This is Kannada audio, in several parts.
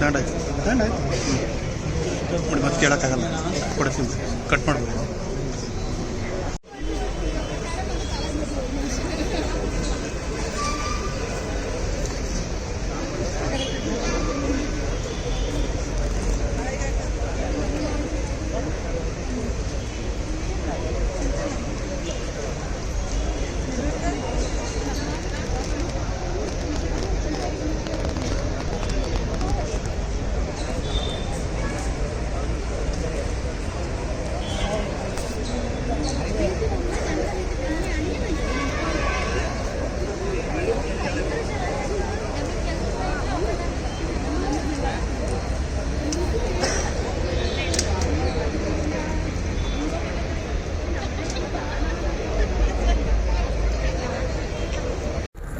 ದಾಂಡ ಆಯ್ತು. ದಾಂಡ ಆಯ್ತು. ನೋಡಿ ಮತ್ತೆ ಕೇಳೋಕ್ಕಾಗಲ್ಲ. ಕೊಡ್ತೀನಿ. ಕಟ್ ಮಾಡ್ಬೋದು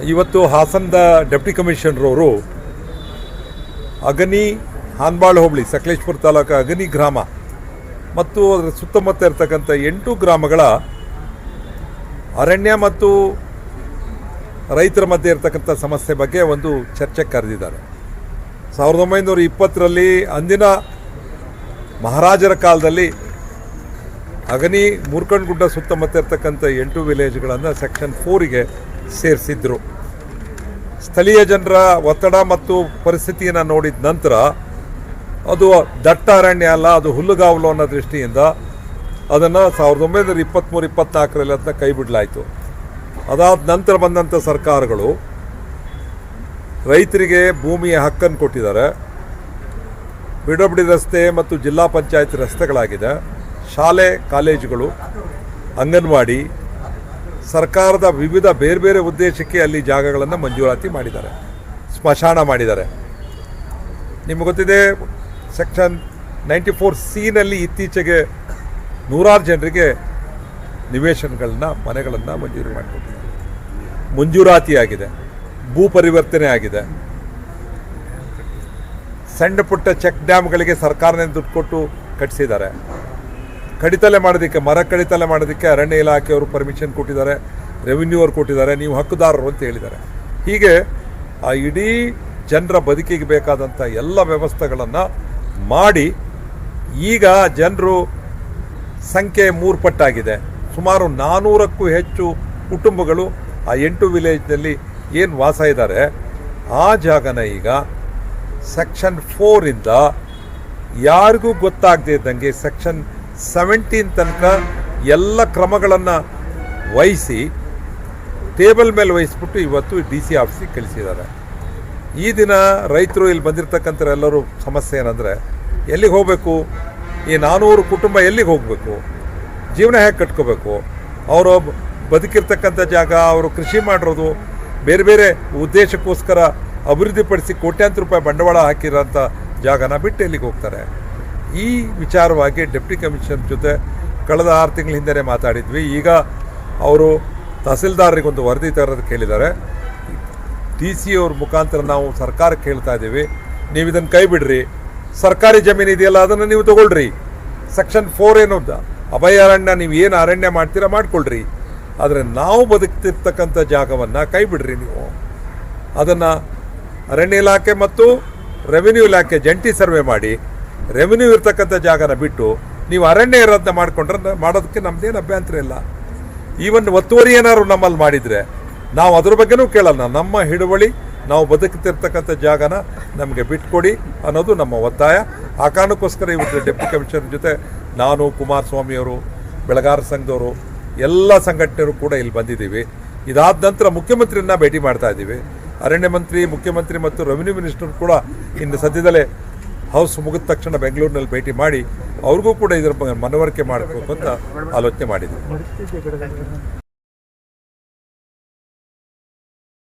ಇವತ್ತು ಹಾಸನದ ಡೆಪ್ಟಿ ಕಮಿಷನರವರು ಅಗನಿ ಹಾನ್ಬಾಳ್ ಹೋಬಳಿ ಸಕಲೇಶ್ಪುರ ತಾಲೂಕು ಅಗನಿ ಗ್ರಾಮ ಮತ್ತು ಅದರ ಸುತ್ತಮುತ್ತ ಇರತಕ್ಕಂಥ ಎಂಟು ಗ್ರಾಮಗಳ ಅರಣ್ಯ ಮತ್ತು ರೈತರ ಮಧ್ಯೆ ಇರತಕ್ಕಂಥ ಸಮಸ್ಯೆ ಬಗ್ಗೆ ಒಂದು ಚರ್ಚೆ ಕರೆದಿದ್ದಾರೆ. ಸಾವಿರದ ಒಂಬೈನೂರ ಇಪ್ಪತ್ತರಲ್ಲಿ ಅಂದಿನ ಮಹಾರಾಜರ ಕಾಲದಲ್ಲಿ ಅಗನಿ ಮೂರ್ಕಣ್ಗುಡ್ಡ ಸುತ್ತಮುತ್ತ ಇರತಕ್ಕಂಥ ಎಂಟು ವಿಲೇಜ್ಗಳನ್ನು ಸೆಕ್ಷನ್ ಫೋರಿಗೆ ಸೇರಿಸಿದ್ರು. ಸ್ಥಳೀಯ ಜನರ ಒತ್ತಡ ಮತ್ತು ಪರಿಸ್ಥಿತಿಯನ್ನು ನೋಡಿದ ನಂತರ ಅದು ದಟ್ಟ ಅರಣ್ಯ ಅಲ್ಲ, ಅದು ಹುಲ್ಲುಗಾವಲು ಅನ್ನೋ ದೃಷ್ಟಿಯಿಂದ ಅದನ್ನು ಸಾವಿರದ ಒಂಬೈನೂರ ಇಪ್ಪತ್ತ್ಮೂರು ಇಪ್ಪತ್ತ್ನಾಲ್ಕರಲ್ಲಿ ಅದನ್ನ ಕೈ ಬಿಡಲಾಯಿತು. ಅದಾದ ನಂತರ ಬಂದಂಥ ಸರ್ಕಾರಗಳು ರೈತರಿಗೆ ಭೂಮಿಯ ಹಕ್ಕನ್ನು ಕೊಟ್ಟಿದ್ದಾರೆ. ಬಿಡಬಡಿ ರಸ್ತೆ ಮತ್ತು ಜಿಲ್ಲಾ ಪಂಚಾಯತ್ ರಸ್ತೆಗಳಾಗಿದೆ. ಶಾಲೆ, ಕಾಲೇಜುಗಳು, ಅಂಗನವಾಡಿ, ಸರ್ಕಾರದ ವಿವಿಧ ಬೇರೆ ಬೇರೆ ಉದ್ದೇಶಕ್ಕೆ ಅಲ್ಲಿ ಜಾಗಗಳನ್ನು ಮಂಜೂರಾತಿ ಮಾಡಿದ್ದಾರೆ, ಸ್ಮಶಾನ ಮಾಡಿದ್ದಾರೆ. ನಿಮಗೆ ಗೊತ್ತಿದೆ ಸೆಕ್ಷನ್ ನೈಂಟಿ ಫೋರ್ ಸಿನಲ್ಲಿ ಇತ್ತೀಚೆಗೆ ನೂರಾರು ಜನರಿಗೆ ನಿವೇಶನಗಳನ್ನ, ಮನೆಗಳನ್ನು ಮಂಜೂರು ಮಾಡಿಕೊಟ್ಟಿದ್ದಾರೆ. ಮಂಜೂರಾತಿ ಆಗಿದೆ ಭೂ ಪರಿವರ್ತನೆ ಆಗಿದೆ. ಸಣ್ಣ ಪುಟ್ಟ ಚೆಕ್ ಡ್ಯಾಮ್ಗಳಿಗೆ ಸರ್ಕಾರನೇ ದುಡ್ಡು ಕೊಟ್ಟು ಕಟ್ಟಿಸಿದ್ದಾರೆ ಕಡಿತಲೆ ಮಾಡೋದಕ್ಕೆ, ಮರ ಕಡಿತಲೆ ಮಾಡೋದಕ್ಕೆ ಅರಣ್ಯ ಇಲಾಖೆಯವರು ಪರ್ಮಿಷನ್ ಕೊಟ್ಟಿದ್ದಾರೆ. ರೆವಿನ್ಯೂ ಅವ್ರು ಕೊಟ್ಟಿದ್ದಾರೆ. ನೀವು ಹಕ್ಕುದಾರರು ಅಂತ ಹೇಳಿದ್ದಾರೆ. ಹೀಗೆ ಆ ಇಡೀ ಜನರ ಬದುಕಿಗೆ ಬೇಕಾದಂಥ ಎಲ್ಲ ವ್ಯವಸ್ಥೆಗಳನ್ನು ಮಾಡಿ ಈಗ ಜನರು ಸಂಖ್ಯೆ ಮೂರು ಪಟ್ಟಾಗಿದೆ ಸುಮಾರು ನಾನ್ನೂರಕ್ಕೂ ಹೆಚ್ಚು ಕುಟುಂಬಗಳು ಆ ಎಂಟು ವಿಲೇಜ್ನಲ್ಲಿ ಏನು ವಾಸ ಇದ್ದಾರೆ ಆ ಜಾಗನ ಈಗ ಸೆಕ್ಷನ್ ಫೋರಿಂದ ಯಾರಿಗೂ ಗೊತ್ತಾಗದೇ ಇದ್ದಂಗೆ ಸೆಕ್ಷನ್ ಸೆವೆಂಟೀನ್ ತನಕ ಎಲ್ಲ ಕ್ರಮಗಳನ್ನು ವಹಿಸಿ, ಟೇಬಲ್ ಮೇಲೆ ವಹಿಸ್ಬಿಟ್ಟು ಇವತ್ತು ಡಿ ಸಿ ಆಫೀಸಿಗೆ ಕಳಿಸಿದ್ದಾರೆ. ಈ ದಿನ ರೈತರು ಇಲ್ಲಿ ಬಂದಿರತಕ್ಕಂಥ ಎಲ್ಲರೂ ಸಮಸ್ಯೆ ಏನಂದರೆ, ಎಲ್ಲಿಗೆ ಹೋಗಬೇಕು? ಈ ನಾನ್ನೂರು ಕುಟುಂಬ ಎಲ್ಲಿಗೆ ಹೋಗಬೇಕು? ಜೀವನ ಹೇಗೆ ಕಟ್ಕೋಬೇಕು? ಅವರು ಬದುಕಿರ್ತಕ್ಕಂಥ ಜಾಗ, ಅವರು ಕೃಷಿ ಮಾಡಿರೋದು, ಬೇರೆ ಬೇರೆ ಉದ್ದೇಶಕ್ಕೋಸ್ಕರ ಅಭಿವೃದ್ಧಿಪಡಿಸಿ ಕೋಟ್ಯಾಂತರ ರೂಪಾಯಿ ಬಂಡವಾಳ ಹಾಕಿರೋಂಥ ಜಾಗನ ಬಿಟ್ಟು ಎಲ್ಲಿಗೆ ಹೋಗ್ತಾರೆ? ಈ ವಿಚಾರವಾಗಿ ಡೆಪ್ಟಿ ಕಮಿಷನರ್ ಜೊತೆ ಕಳೆದ ಆರು ತಿಂಗಳ ಹಿಂದೆ ಮಾತಾಡಿದ್ವಿ. ಈಗ ಅವರು ತಹಸೀಲ್ದಾರರಿಗೊಂದು ವರದಿ ತರೋದಕ್ಕೆ ಕೇಳಿದ್ದಾರೆ. ಡಿ ಸಿ ಅವ್ರ ಮುಖಾಂತರ ನಾವು ಸರ್ಕಾರಕ್ಕೆ ಹೇಳ್ತಾ ಇದ್ದೀವಿ, ನೀವು ಇದನ್ನು ಕೈ ಬಿಡ್ರಿ. ಸರ್ಕಾರಿ ಜಮೀನು ಇದೆಯಲ್ಲ, ಅದನ್ನು ನೀವು ತಗೊಳ್ರಿ. ಸೆಕ್ಷನ್ ಫೋರ್ ಏನು ಅಭಯಾರಣ್ಯ, ನೀವು ಏನು ಅರಣ್ಯ ಮಾಡ್ತೀರಾ ಮಾಡ್ಕೊಳ್ರಿ. ಆದರೆ ನಾವು ಬದುಕ್ತಿರ್ತಕ್ಕಂಥ ಜಾಗವನ್ನು ಕೈ ಬಿಡ್ರಿ ನೀವು. ಅದನ್ನು ಅರಣ್ಯ ಇಲಾಖೆ ಮತ್ತು ರೆವಿನ್ಯೂ ಇಲಾಖೆ ಜಂಟಿ ಸರ್ವೆ ಮಾಡಿ ರೆವಿನ್ಯೂ ಇರ್ತಕ್ಕಂಥ ಜಾಗನ ಬಿಟ್ಟು, ನೀವು ಅರಣ್ಯ ಇರೋದನ್ನ ಮಾಡಿಕೊಂಡ್ರೆ ಮಾಡೋದಕ್ಕೆ ನಮ್ದೇನು ಅಭ್ಯಂತರ ಇಲ್ಲ. ಈವನ್ ಒತ್ತುವರಿ ಏನಾದ್ರು ನಮ್ಮಲ್ಲಿ ಮಾಡಿದರೆ ನಾವು ಅದ್ರ ಬಗ್ಗೆನೂ ಕೇಳಲ್ಲ. ನಮ್ಮ ಹಿಡುವಳಿ, ನಾವು ಬದುಕುತ್ತಿರ್ತಕ್ಕಂಥ ಜಾಗನ ನಮಗೆ ಬಿಟ್ಕೊಡಿ ಅನ್ನೋದು ನಮ್ಮ ಒತ್ತಾಯ. ಆ ಕಾರಣಕ್ಕೋಸ್ಕರ ಇವತ್ತು ಡೆಪ್ಯೂಟಿ ಕಮಿಷನರ್ ಜೊತೆ ನಾನು ಕುಮಾರಸ್ವಾಮಿಯವರು ಬೆಳಗಾರ ಸಂಘದವರು, ಎಲ್ಲ ಸಂಘಟನೆಯರು ಕೂಡ ಇಲ್ಲಿ ಬಂದಿದ್ದೀವಿ. ಇದಾದ ನಂತರ ಮುಖ್ಯಮಂತ್ರಿಯನ್ನ ಭೇಟಿ ಮಾಡ್ತಾ ಇದ್ದೀವಿ. ಅರಣ್ಯ ಮಂತ್ರಿ, ಮುಖ್ಯಮಂತ್ರಿ ಮತ್ತು ರೆವಿನ್ಯೂ ಮಿನಿಸ್ಟರ್ ಕೂಡ ಇನ್ನು ಸದ್ಯದಲ್ಲೇ ಹೌಸ್ ಮುಗಿದ ತಕ್ಷಣ ಬೆಂಗಳೂರಿನಲ್ಲಿ ಭೇಟಿ ಮಾಡಿ, ಅವ್ರಿಗೂ ಕೂಡ ಇದರ ಬಗ್ಗೆ ಮನವರಿಕೆ ಮಾಡಬೇಕು ಅಂತ ಆಲೋಚನೆ ಮಾಡಿದ್ದೀವಿ.